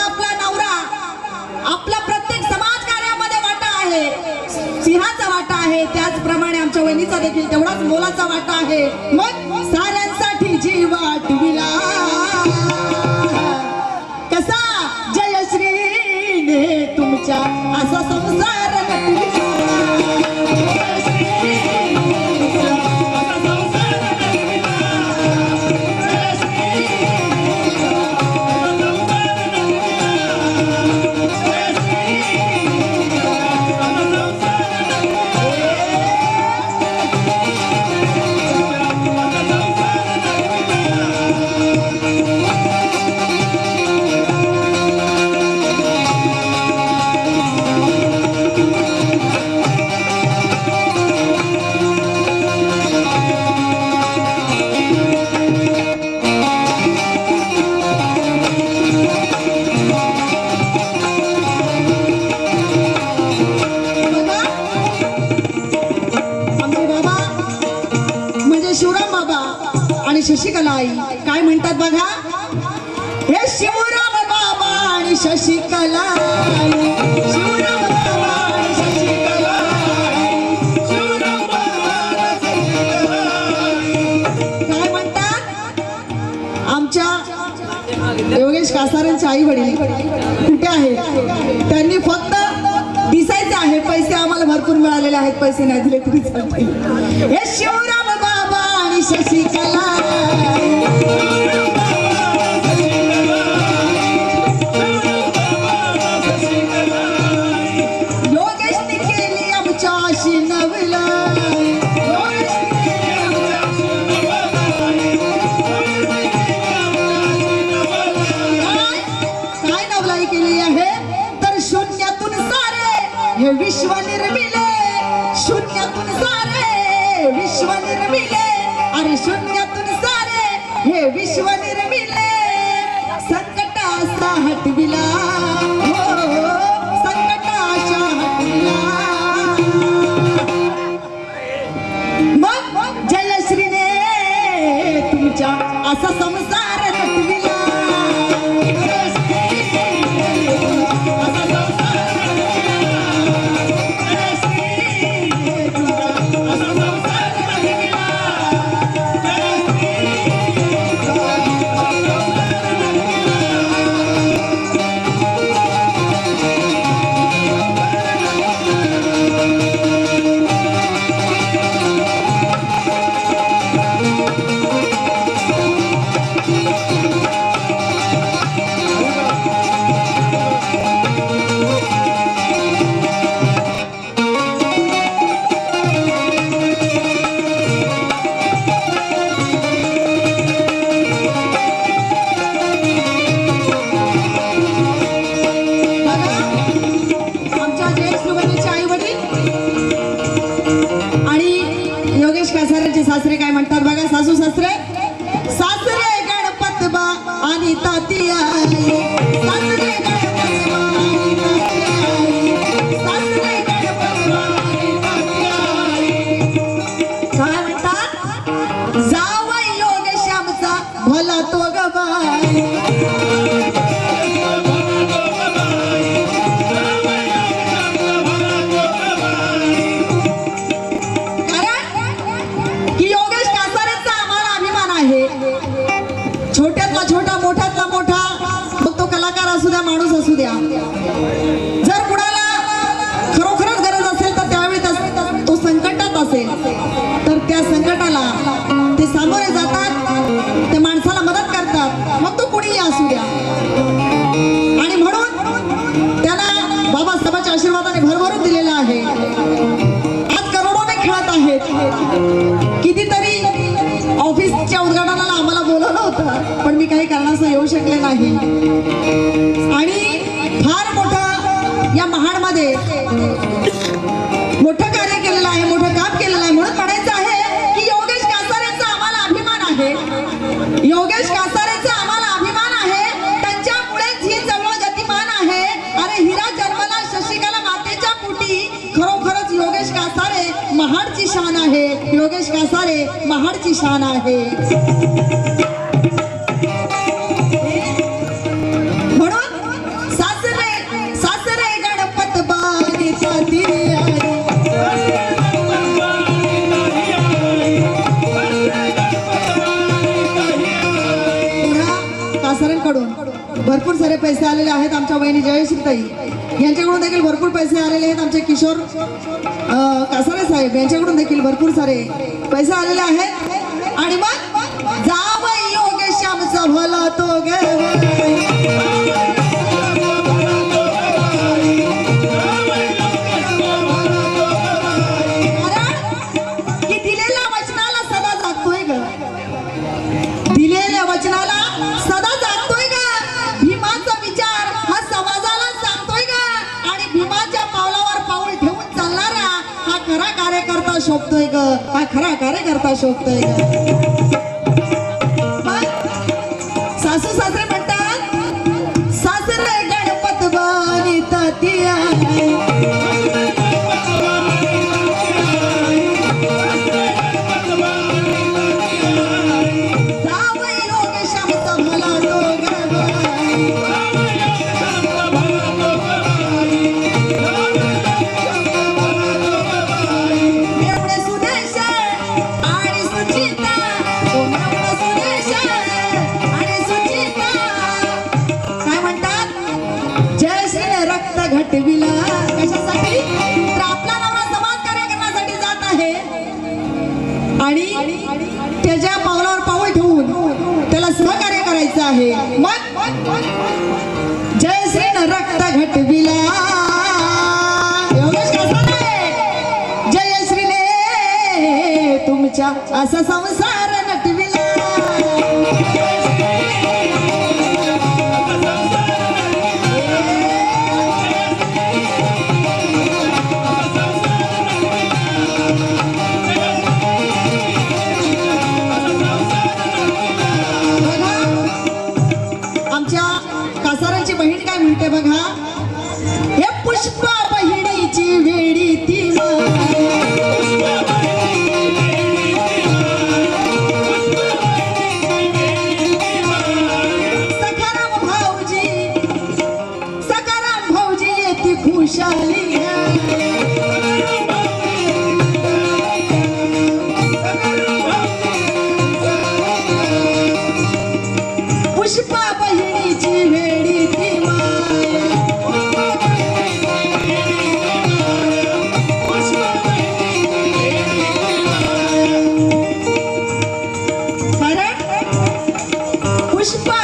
आपला नवरा आपला प्रत्येक समाज कार्यामध्ये वाटा आहे. सिंहाचा वाटा आहे. त्याचप्रमाणे आमच्या वहिनीचा देखील तेवढाच मोलाचा वाटा आहे. मग साऱ्यांसाठी जीव आठविला कसा जयश्रीने तुमच्या असा संसार नटविला योगेश आई वडील कुठे आहेत? त्यांनी फक्त दिसायचे आहे. पैसे आम्हाला भरपूर मिळालेले आहेत. पैसे नाही दिले तरी हे शिवराम बाबा आणि शशिकला हे विश्व निर्मिले आणि ताती माणूस असू द्या. जर कुणाला खरोखरच गरज असेल तर त्यावेळी तो संकटात असेल. तर त्या संकटाला शकले नाही. आणि फार मोठं या महाडमध्ये मोठं कार्य केलेलं आहे मोठं काम केलेलं आहे. म्हणून म्हणायचं आहे की योगेश कासारेचा आम्हाला अभिमान आहे. योगेश कासारेचा आम्हाला अभिमान आहे. त्यांच्यामुळेच ही जवळ गतिमान आहे. अरे हिरा जन्मला शशिकला मातेच्या पोटी. खरोखरच योगेश कासारे महाडची शान आहे. योगेश कासारे महाडची शान आहे. पैसे आलेले आहेत आमच्या वहिनी जयश्रीताई यांच्याकडून देखील भरपूर पैसे आलेले आहेत आमचे किशोर कासारे साहेब. यांच्याकडून देखील भरपूर सारे पैसे आलेले आहेत. आणि मग जा भला तो गे. हा खरा कार्यकर्ता शोधतोय सासू सासरे आणि त्याच्या पावलावर पाऊल ठेवून त्याला सहकार्य करायचं आहे. मग जय श्री रक्त घटविला जय श्रीने तुमच्या असा संसार Esse prato. Wishing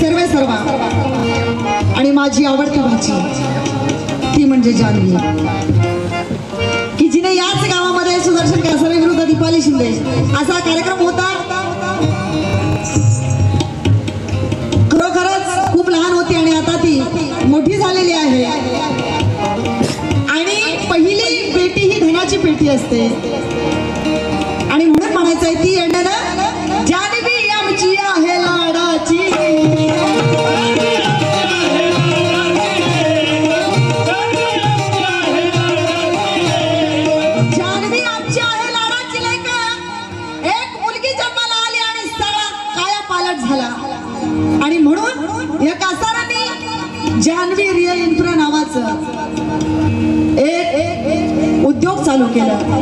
सर्वे सर्वा. आणि माझी आवडती भाजी ती म्हणजे जानवी. की जिने याच गावामध्ये सुदर्शन कासारे विरुद्ध दीपाली शिंदे असा कार्यक्रम होता. खरोखरच खूप लहान होती आणि आता ती मोठी झालेली आहे. आणि पहिली पेटी ही धनाची पेटी असते. आणि म्हणून म्हणायचं आहे ती येणार kila.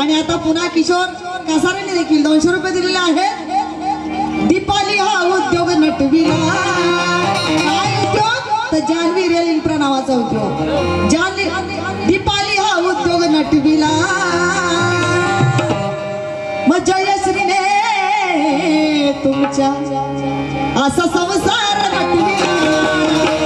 आणि आता पुन्हा किशोर कासाराने देखील दोनशे रुपये दिलेले आहे. दीपाली हा उद्योग नटविला. जान्हवी रेल इंफ्रा नावाचा उद्योग. जान्हवी दीपाली हा उद्योग नटविला. मग जयश्रीने तुमच्या असा संसार नटविला.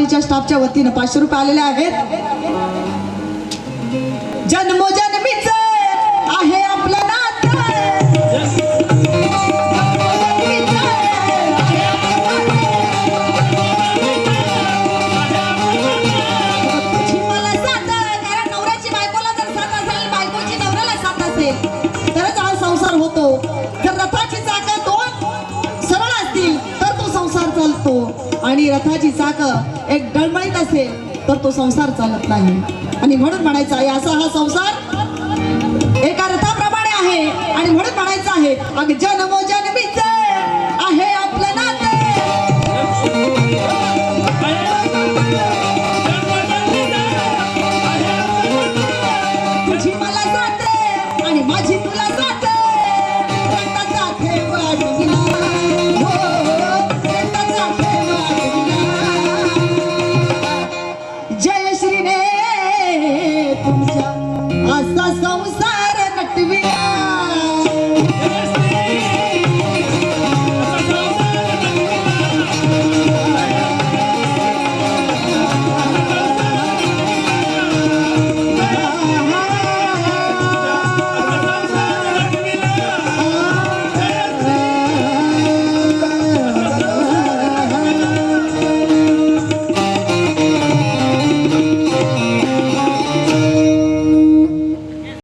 बागवानीच्या स्टाफच्या वतीनं पाचशे रुपये आलेले आहेत. स्वतःची चाक एक डळमळीत असेल तर तो संसार चालत नाही. आणि म्हणून म्हणायचा आहे असा हा संसार एका रथाप्रमाणे आहे. आणि म्हणून म्हणायचं आहे अग जनमो जनमीच